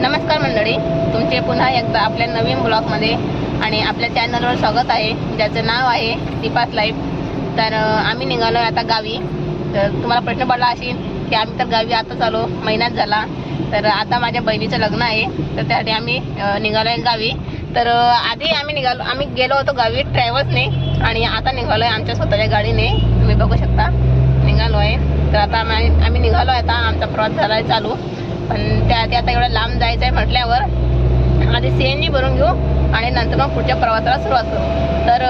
नमस्कार मंडळी तुमचे पुन्हा एकदा आपल्या नवीन ब्लॉगमध्ये आणि आपल्या चॅनलवर स्वागत आहे. ज्याचं नाव आहे दीपास लाईफ तर आम्ही निघालो आता गावी. तर तुम्हाला प्रश्न पडला असेल की आम्ही तर गावी आताच आलो महिन्यात झाला. तर आता माझ्या बहिणीचं लग्न आहे. तर त्यासाठी आम्ही निघालो आहे गावी. तर आधी आम्ही निघालो आम्ही गेलो होतो गावी ट्रॅव्हल्सने आणि आता निघालो आहे आमच्या स्वतःच्या गाडीने. तुम्ही बघू शकता निघालो आहे तर आता आम्ही आम्ही निघालो आहे आता. आमचा प्रवास झाला आहे चालू. पण त्या आधी आता एवढं लांब जायचं आहे म्हटल्यावर आधी सी एन जी भरून घेऊ आणि नंतर मग पुढच्या प्रवासाला सुरुवात करू. तर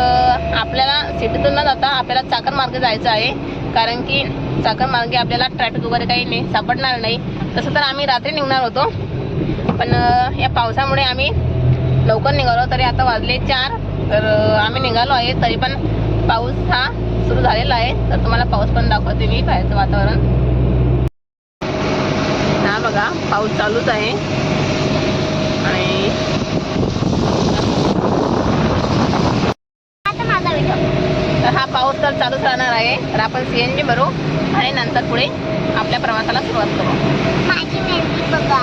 आपल्याला सिटीतून न जाता आपल्याला चाकण मार्गे जायचं आहे. कारण की चाकण मार्गे आपल्याला ट्रॅफिक वगैरे काही नाही सापडणार नाही. तसं तर आम्ही रात्री निघणार होतो. पण या पावसामुळे आम्ही लवकर निघालो. तरी आता वाजले चार. तर आम्ही निघालो आहे. तरी पण पाऊस हा सुरू झालेला आहे. तर तुम्हाला पाऊस पण दाखवते मी बाहेरचं वातावरण. बघा पाऊस चालूच आहे. आणि तर हा पाऊस तर चालूच राहणार आहे. तर आपण सी एन जी भरू आणि नंतर पुढे आपल्या प्रवासाला सुरुवात करू. माझी मेहंदी बघा.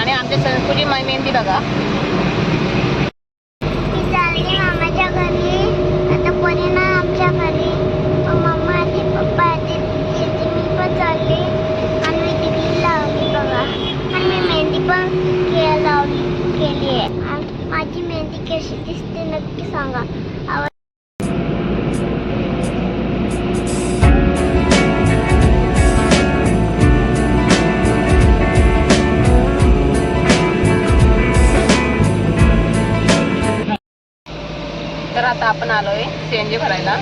आणि आमच्या संस्कृती मेहंदी बघा. आता आपण आलोय सी एन जी भरायला.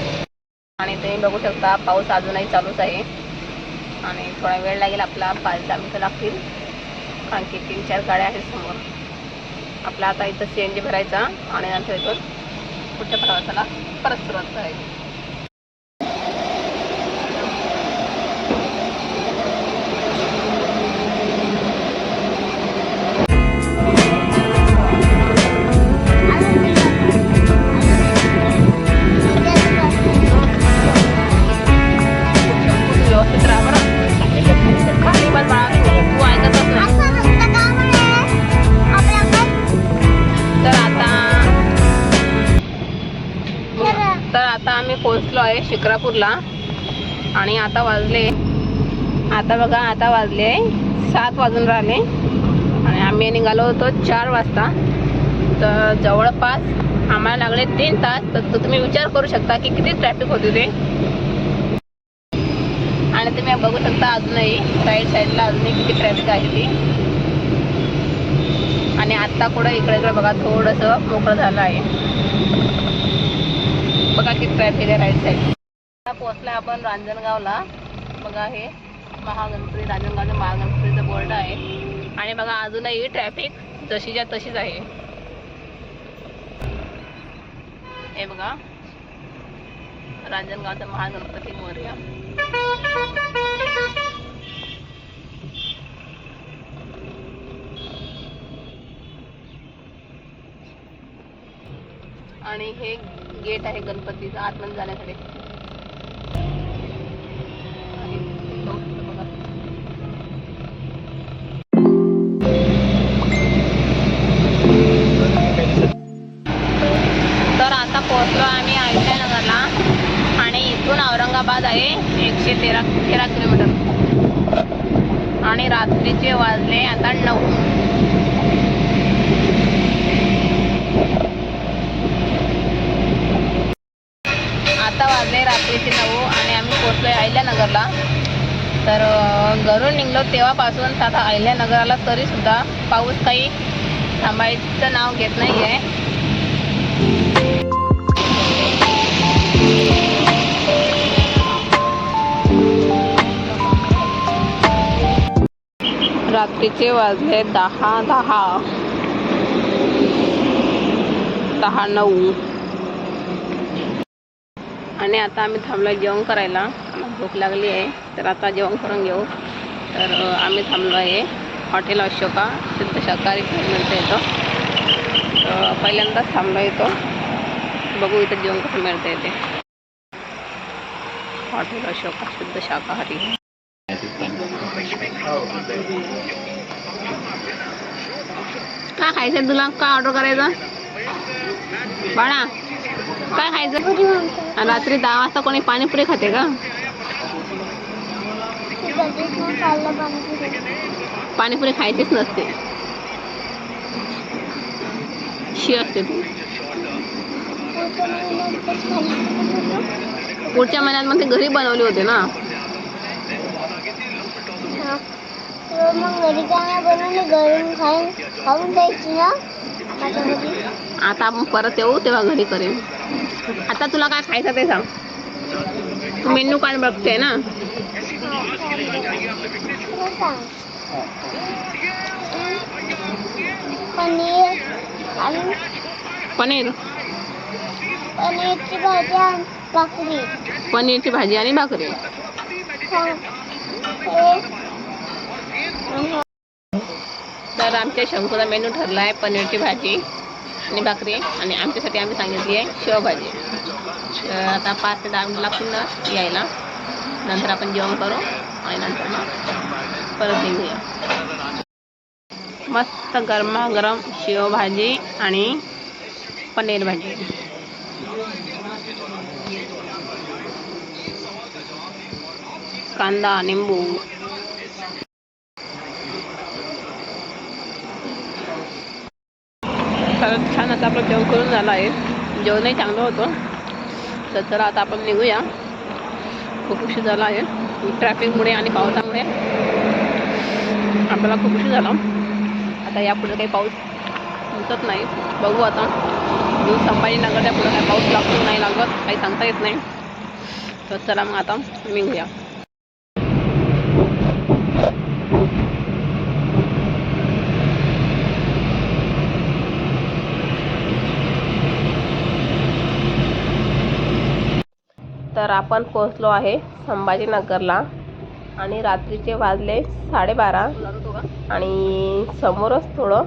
आणि तुम्ही बघू शकता पाऊस अजूनही चालूच आहे. आणि थोडा वेळ लागेल आपला पाच दहा मिनटं लागतील. कारण की तीन चार गाड्या आहेत समोर. आपला आता इथं सी एन जी भरायचा आणि नंतर इथून कुठच्या प्रवासाला परत सुरुवात करायची आहे शिक्रापूरला. आणि आता वाजले आता बघा आता वाजले सात वाजून राहिले. आणि आम्ही निघालो होतो चार वाजता. तर जवळपास आम्हाला लागले तीन तास. तर तो तुम्ही विचार करू शकता की किती ट्रॅफिक होते ते. आणि तुम्ही बघू शकता अजूनही साईड साईडला अजूनही किती ट्रॅफिक आहे ती. आणि आत्ता कुठं इकडे इकडे बघा थोडंसं मोकळं झालं आहे. बघा किती ट्रॅफिक आहे राईट साईड आता आपण रांजणगावला. बघा हे महागणपती रांजणगावचं महागणपतीचं बोर्ड आहे. आणि बघा अजूनही ट्रॅफिक जशीच्या तशीच आहे. हे बघा. रांजणगावचा महागणपती मोर्या आणि हे गेट आहे गणपतीचं आतमध्ये जाण्यासाठी. तर आता पोहोचलो आम्ही अहिल्यानगरला आणि इथून औरंगाबाद आहे एकशे तेरा तेरा किलोमीटर. आणि रात्रीचे वाजले आता नऊ आता वाजले रात्रीचे नऊ आणि आम्ही पोचलो आहे अहिल्यानगरला. तर घरून निघलो तेव्हापासून आता अहिल्यानगराला तरीसुद्धा पाऊस काही थांबायचं नाव घेत नाही आहे रात्रीचे वाजले दहा दहा. दहा नऊ. आणि आता आम्ही थांबलो जेवण करायला. आम्हाला भूक लागली आहे. तर आता जेवण करून घेऊ. तर आम्ही थांबलो आहे हॉटेल अशोका शुद्ध शाकाहारी खायला मिळतं येतो पहिल्यांदाच थांबलो तो बघू इथं जेवण कसं मिळतं येते हॉटेल अशोका शुद्ध शाकाहारी. खायचं तुला? काय ऑर्डर करायचं? बाळा. काय खायचं? रात्री दहा वाजता कोणी पाणीपुरी खाते का? पाणीपुरी खायचीच नसते. शी असते तू. पुढच्या महिन्यात मग ते घरी बनवले होते ना? मग आता आपण परत येऊ तेव्हा घरी करेन. आता तुला काय खायचं ते सांग. तू मेन्यू कार्ड बघते ना. पनीर. पनीर पनीरची भाजी आणि भाकरी. पनीरची भाजी आणि भाकरी. तर आमच्या शंकूचा मेनू ठरला आहे पनीरची भाजी आणि भाकरी आणि आमच्यासाठी आम्ही सांगितली आहे शेवभाजी. तर आता पाच ते दहा मिनिट लागतील ना यायला. नंतर आपण जेवण करू आणि नंतर मग परत निघूया. मस्त गरमागरम शेवभाजी आणि पनीर भाजी. कांदा निंबू. तर छान आता आपलं जेवण करून झालं आहे. जेवणही चांगलं होतं. तर चला आता आपण निघूया. खूप उशीर झाला आहे. ट्रॅफिकमुळे आणि पावसामुळे. आपल्याला खूप उशीर झाला. आता यापुढे काही पाऊस दिसत नाही. बघू आता. जो संभाजीनगरच्या पुढे काही पाऊस लागतो नाही लागत काही सांगता येत नाही. तर चला मग आता निघूया. तर आपण पोहोचलो आहे संभाजीनगरला. आणि रात्रीचे वाजले साडेबारा. आणि समोरच थोडं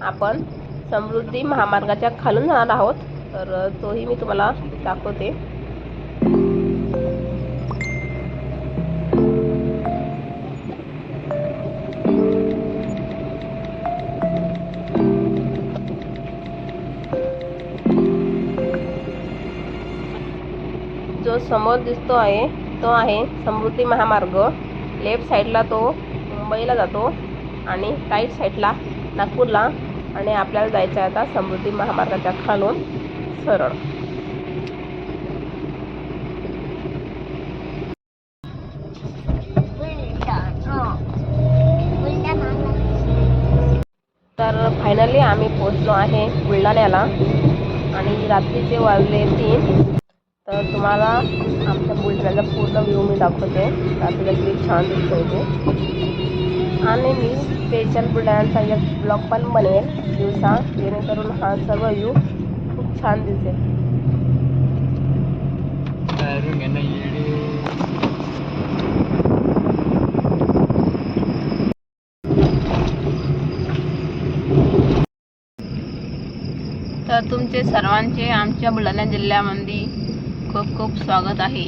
आपण समृद्धी महामार्गाच्या खालून जाणार आहोत. तर तोही मी तुम्हाला दाखवते. समोर दिसतो आहे तो आहे समृद्धी महामार्ग. लेफ्ट साईडला तो मुंबईला जातो आणि राईट साईडला नागपूरला आणि आपल्याला जायचं आहे आता समृद्धी महामार्गाच्या खालून सरळ. तर फायनली आम्ही पोचलो आहे बुलढाण्याला आणि रात्रीचे वाजले तीन. तर तुम्हाला आमच्या बुलढाण्याचा पूर्ण व्ह्यू मी दाखवते. आपल्याला किती छान दिसतो इथे. आणि मी स्पेशल बुलढाण्याचा एक ब्लॉग पण बनेल दिवसा जेणेकरून हा सर्व व्ह्यू खूप छान दिसेल. तर तुमचे सर्वांचे आमच्या बुलढाणा जिल्ह्यामध्ये खूप खूप स्वागत आहे.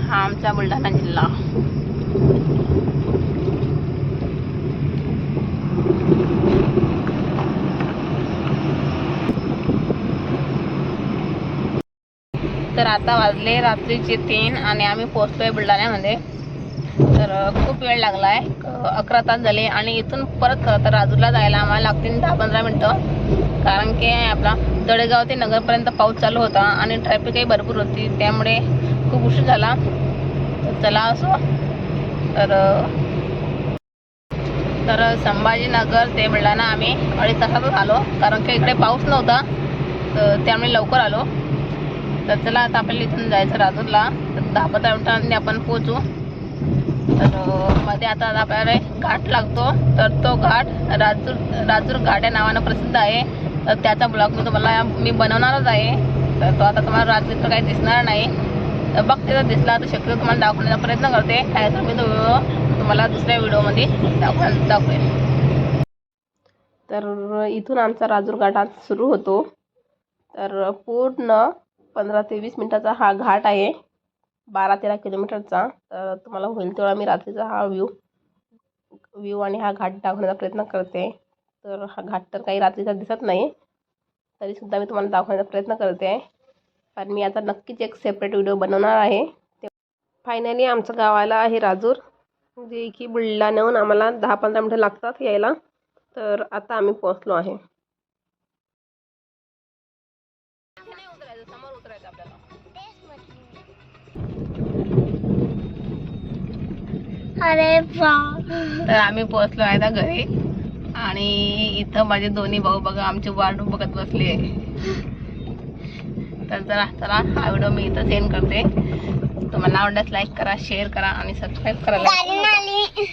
हा आमचा बुलढाणा जिल्हा. तर आता वाजले रात्रीचे तीन आणि आम्ही पोहोचलोय बुलढाण्यामध्ये. तर खूप वेळ लागला आहे अकरा तास झाले आणि इथून परत खरं तर राजूरला जायला आम्हाला लागतील दहा पंधरा मिनटं. कारण की आपला तळेगाव ते नगरपर्यंत पाऊस चालू होता आणि ट्रॅफिकही भरपूर होती. त्यामुळे खूप उशीर झाला. तर चला असो. तर तर संभाजीनगर ते बुलढाणा आम्ही अडीच तासातच आलो. कारण की इकडे पाऊस नव्हता. तर त्यामुळे लवकर आलो. तर चला आता आपल्याला इथून जायचं राजूरला. तर दहा पंधरा मिनटांनी आपण पोहोचू. तर मध्ये आता आपल्याला एक घाट लागतो. तर तो घाट राजूर राजूर घाट या नावानं प्रसिद्ध आहे. तर त्याचा ब्लॉग मी तुम्हाला मी बनवणारच आहे. तर तो आता तुम्हाला रात्रीचं काही दिसणार नाही. तर बघते जर दिसला तर शक्यतो तुम्हाला दाखवण्याचा प्रयत्न करते. काय तर मी तो व्हिडिओ तुम्हाला दुसऱ्या व्हिडिओमध्ये दाखव दाखवेन. तर इथून आमचा राजूर घाट आज सुरू होतो. तर पूर्ण पंधरा ते वीस मिनटाचा हा घाट आहे. बारा तेरा किलोमीटरचा तर तुम्हाला होईल तेवढा मी रात्रीचा हा व्ह्यू व्ह्यू आणि हा घाट दाखवण्याचा प्रयत्न करते. तर हा घाट तर काही रात्रीचा दिसत नाही तरीसुद्धा मी तुम्हाला दाखवण्याचा प्रयत्न करते. आहे कारण मी आता नक्कीच एक सेपरेट व्हिडिओ बनवणार आहे. ते फायनली आमचं गावाला आहे राजूर जे की बुलढाण्याहून आम्हाला दहा पंधरा मिनटं लागतात यायला. तर आता आम्ही पोहोचलो आहे. अरे तर आम्ही पोहोचलो आहे आता घरी. आणि इथं माझे दोन्ही भाऊ बघा आमची वाट बघत बसले. तर जरा चला हा व्हिडिओ मी इथं सेंड करते. तुम्हाला आवडल्यास लाईक करा शेअर करा आणि सबस्क्राईब करायला आली